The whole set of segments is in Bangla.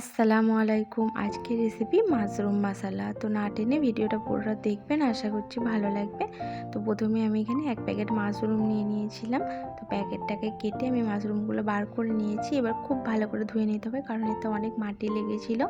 আসসালামু আলাইকুম। আজকের রেসিপি মাশরুম মশালা। তো না টেনে ভিডিওটা পুরোটা দেখবেন, আশা করছি ভালো লাগবে। তো প্রথমে আমি এখানে এক প্যাকেট মাশরুম নিয়ে নিয়েছিলাম। তো প্যাকেটটাকে কেটে আমি মাশরুমগুলো বার করে নিয়েছি। এবার খুব ভালো করে ধুয়ে নিতে হবে, কারণ এতে অনেক মাটি লেগেছিল।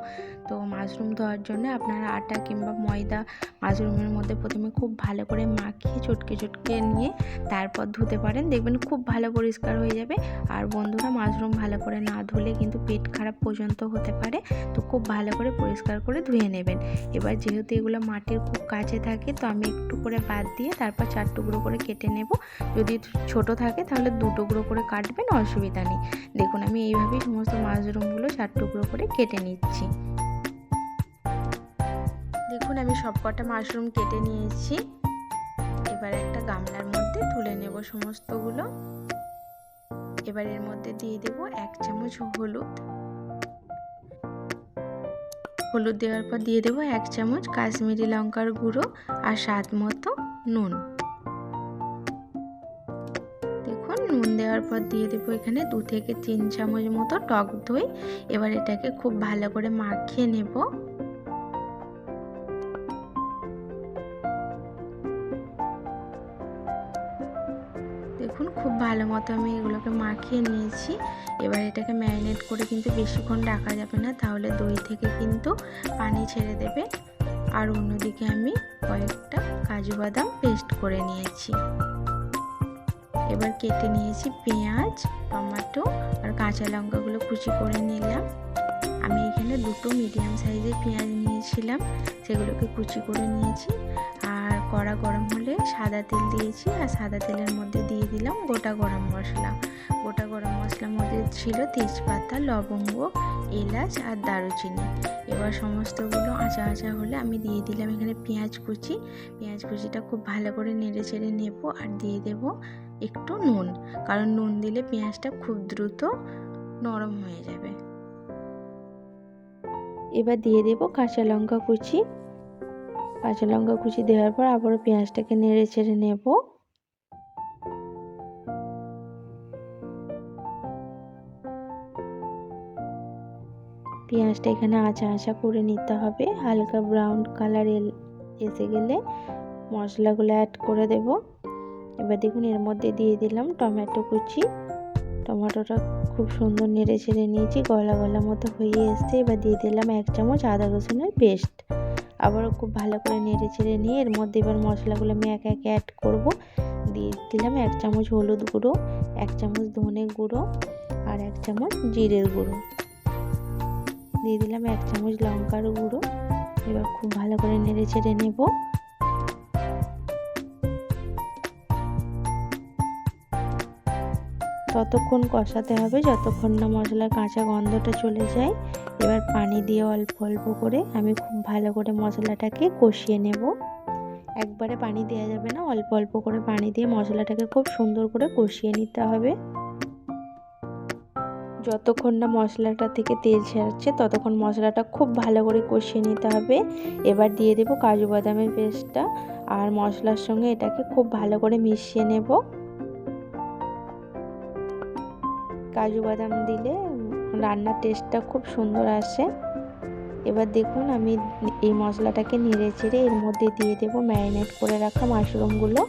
তো মাশরুম ধোয়ার জন্য আপনারা আটা কিংবা ময়দা মাশরুমের মধ্যে প্রথমে খুব ভালো করে মাখিয়ে, চটকে চটকে নিয়ে তারপর ধুতে পারেন। দেখবেন খুব ভালো পরিষ্কার হয়ে যাবে। আর বন্ধুরা, মাশরুম ভালো করে না ধুলে কিন্তু পেট খারাপ পর্যন্ত হতে পারে, তো খুব ভালো করে পরিষ্কার করে ধুয়ে নেবেন। এবার যেহেতু এগুলো মাটির খুব কাছে থাকে, তো আমি একটু করে বাদ দিয়ে তারপর চার টুকরো করে কেটে নেব। যদি ছোট থাকে তাহলে দু টুকরো করে কাটবেন, অসুবিধা নেই। দেখুন, আমি এইভাবেই সমস্ত মাশরুমগুলো চার টুকরো করে কেটে নিচ্ছি। দেখুন, আমি সব কটা মাশরুম কেটে নিয়েছি। এবার একটা গামলার মধ্যে তুলে নেব সমস্তগুলো। এবার এর মধ্যে দিয়ে দেব এক চামচ হলুদ। হলুদ দেওয়ার পর দিয়ে দেবো এক চামচ কাশ্মীরি লঙ্কার গুঁড়ো আর স্বাদ মতো নুন। দেখুন, নুন দেওয়ার পর দিয়ে দেবো এখানে দু থেকে তিন চামচ মতো টক দই। এবার এটাকে খুব ভালো করে মাখিয়ে নেব। দেখুন, খুব ভালো মতো আমি এগুলোকে মাখিয়ে নিয়েছি। এবার এটাকে ম্যারিনেট করে কিন্তু বেশিক্ষণ রাখা যাবে না, তাহলে দই থেকে কিন্তু পানি ছেড়ে দেবে। আর অন্যদিকে আমি কয়েকটা কাজু বাদাম পেস্ট করে নিয়েছি। এবার কেটে নিয়েছি পেঁয়াজ, টমেটো আর কাঁচা লঙ্কাগুলো কুচি করে নিলাম। আমি এখানে দুটো মিডিয়াম সাইজের পেঁয়াজ নিয়েছিলাম, সেগুলোকে কুচি করে নিয়েছি। আর কড়া গরম হলে সাদা তেল দিয়েছি আর সাদা তেলের মধ্যে দিয়ে দিলাম গোটা গরম মশলা। গোটা গরম মশলার মধ্যে ছিল তেজপাতা, লবঙ্গ, এলাচ আর দারুচিনি। এবার সমস্তগুলো আঁচা আঁচা হলে আমি দিয়ে দিলাম এখানে পেঁয়াজ কুচি। পেঁয়াজ কুচিটা খুব ভালো করে নেড়ে চেড়ে নেব আর দিয়ে দেব একটু নুন। কারণ নুন দিলে পেঁয়াজটা খুব দ্রুত নরম হয়ে যাবে। এবার দিয়ে দেব কাঁচা লঙ্কা কুচি। কাঁচা লঙ্কা কুচি দেওয়ার পর আবারও পেঁয়াজটাকে নেড়ে চেড়ে নেব। পেঁয়াজটা এখানে আঁচা আঁচা করে নিতে হবে। হালকা ব্রাউন কালার এসে গেলে মশলাগুলো অ্যাড করে দেব। এবার দেখুন, এর মধ্যে দিয়ে দিলাম টমেটো কুচি। টমেটোটা খুব সুন্দর নেড়ে ছেড়ে নিয়েছি, গলা গলা মতো হয়ে এসছে। এবার দিয়ে দিলাম এক চামচ আদা রসুনের পেস্ট আবারও খুব ভালো করে নেড়ে চেড়ে নিয়ে এর মধ্যে এবার মশলাগুলো আমি একে এক অ্যাড করব। দিয়ে দিলাম এক চামচ হলুদ গুঁড়ো, এক চামচ ধনে গুঁড়ো আর এক চামচ জিরের গুঁড়ো। দিয়ে দিলাম এক চামচ লঙ্কার গুঁড়ো। এবার খুব ভালো করে নেড়ে ছেড়ে নেব। ততক্ষণ কষাতে হবে, যতক্ষণ না মশলার কাঁচা গন্ধটা চলে যায়, এবার পানি দিয়ে অল্প অল্প করে আমি খুব ভালো করে মশলাটাকে কষিয়ে নেব। একবারে পানি দেওয়া যাবে না, অল্প অল্প করে পানি দিয়ে মশলাটাকে খুব সুন্দর করে কষিয়ে নিতে হবে। যতক্ষণ না মশলাটা থেকে তেল ছাড়ছে, ততক্ষণ মশলাটা খুব ভালো করে কষিয়ে নিতে হবে। এবার দিয়ে দেবো কাজু বাদামের পেস্টটা, আর মশলার সঙ্গে এটাকে খুব ভালো করে মিশিয়ে নেব। কাজু বাদাম দিলে রান্নার টেস্টটা খুব সুন্দর আসে। এবার দেখুন আমি এই মশলাটাকে নেড়ে চেড়ে এর মধ্যে দিয়ে দেবো ম্যারিনেট করে রাখা মাশরুমগুলো।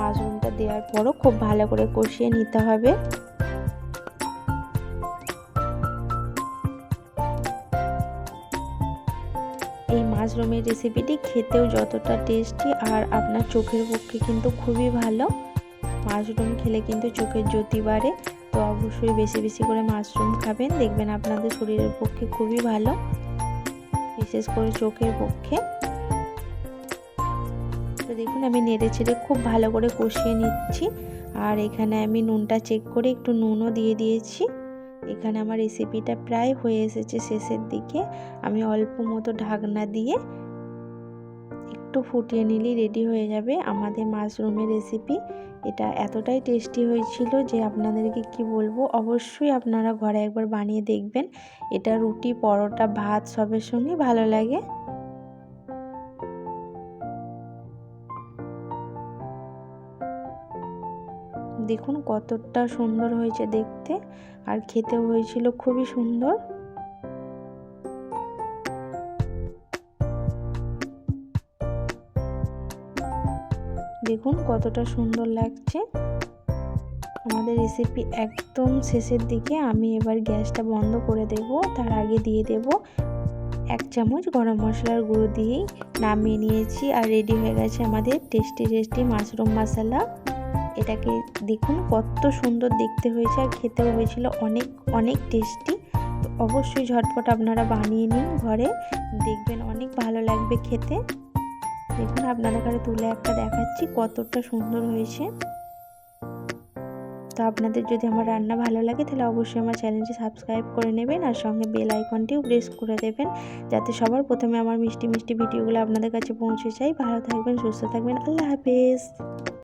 মাশরুমটা দেওয়ার পরও খুব ভালো করে কষিয়ে নিতে হবে। এই মাশরুমের রেসিপিটি খেতেও যতটা টেস্টি আর আপনার চোখের পক্ষে কিন্তু খুবই ভালো। মাশরুম খেলে কিন্তু চোখের জ্যোতি বাড়ে। তো অবশ্যই বেশি বেশি করে মাশরুম খাবেন। দেখবেন আপনাদের শরীরের পক্ষে খুবই ভালো, বিশেষ করে চোখের পক্ষে। তো দেখুন, আমি নেড়ে ছেড়ে খুব ভালো করে কষিয়ে নিচ্ছি। আর এখানে আমি নুনটা চেক করে একটু নুনও দিয়ে দিয়েছি। এখানে আমার রেসিপিটা প্রায় হয়ে এসেছে শেষের দিকে। আমি অল্প মতো ঢাকনা দিয়ে একটু ফুটিয়ে নিলেই রেডি হয়ে যাবে আমাদের মাশরুমের রেসিপি এটা এতটাই টেস্টি হয়েছিল যে আপনাদেরকে কি বলব, অবশ্যই আপনারা ঘরে একবার বানিয়ে দেখবেন। এটা রুটি, পরোটা, ভাত, সবের সঙ্গে ভালো লাগে। দেখুন কতটা সুন্দর হয়েছে দেখতে, আর খেতেও হয়েছিল খুবই সুন্দর। দেখুন কতটা সুন্দর লাগছে। আমাদের রেসিপি একদম শেষের দিকে আমি এবার গ্যাসটা বন্ধ করে দেব। তার আগে দিয়ে দেব এক চামচ গরম মশলার গুঁড়ো দিয়েই নামিয়ে নিয়েছি আর রেডি হয়ে গেছে আমাদের টেস্টি টেস্টি মাশরুম মশলা এটাকে দেখুন কত সুন্দর দেখতে হয়েছে আর খেতেও হয়েছিল অনেক অনেক টেস্টি তো অবশ্যই ঝটপট আপনারা বানিয়ে নিন ঘরে। দেখবেন অনেক ভালো লাগবে খেতে। দেখুন আপনাদের কাছে তুলে একটা দেখাচ্ছি, কতটা সুন্দর হয়েছে। তো আপনাদের যদি আমার রান্না ভালো লাগে, তাহলে অবশ্যই আমার চ্যানেলটি সাবস্ক্রাইব করে নেবেন, আর সঙ্গে বেল আইকনটিও প্রেস করে দেবেন, যাতে সবার প্রথমে আমার মিষ্টি মিষ্টি ভিডিওগুলো আপনাদের কাছে পৌঁছে যায়। ভালো থাকবেন, সুস্থ থাকবেন, আল্লাহ হাফেজ।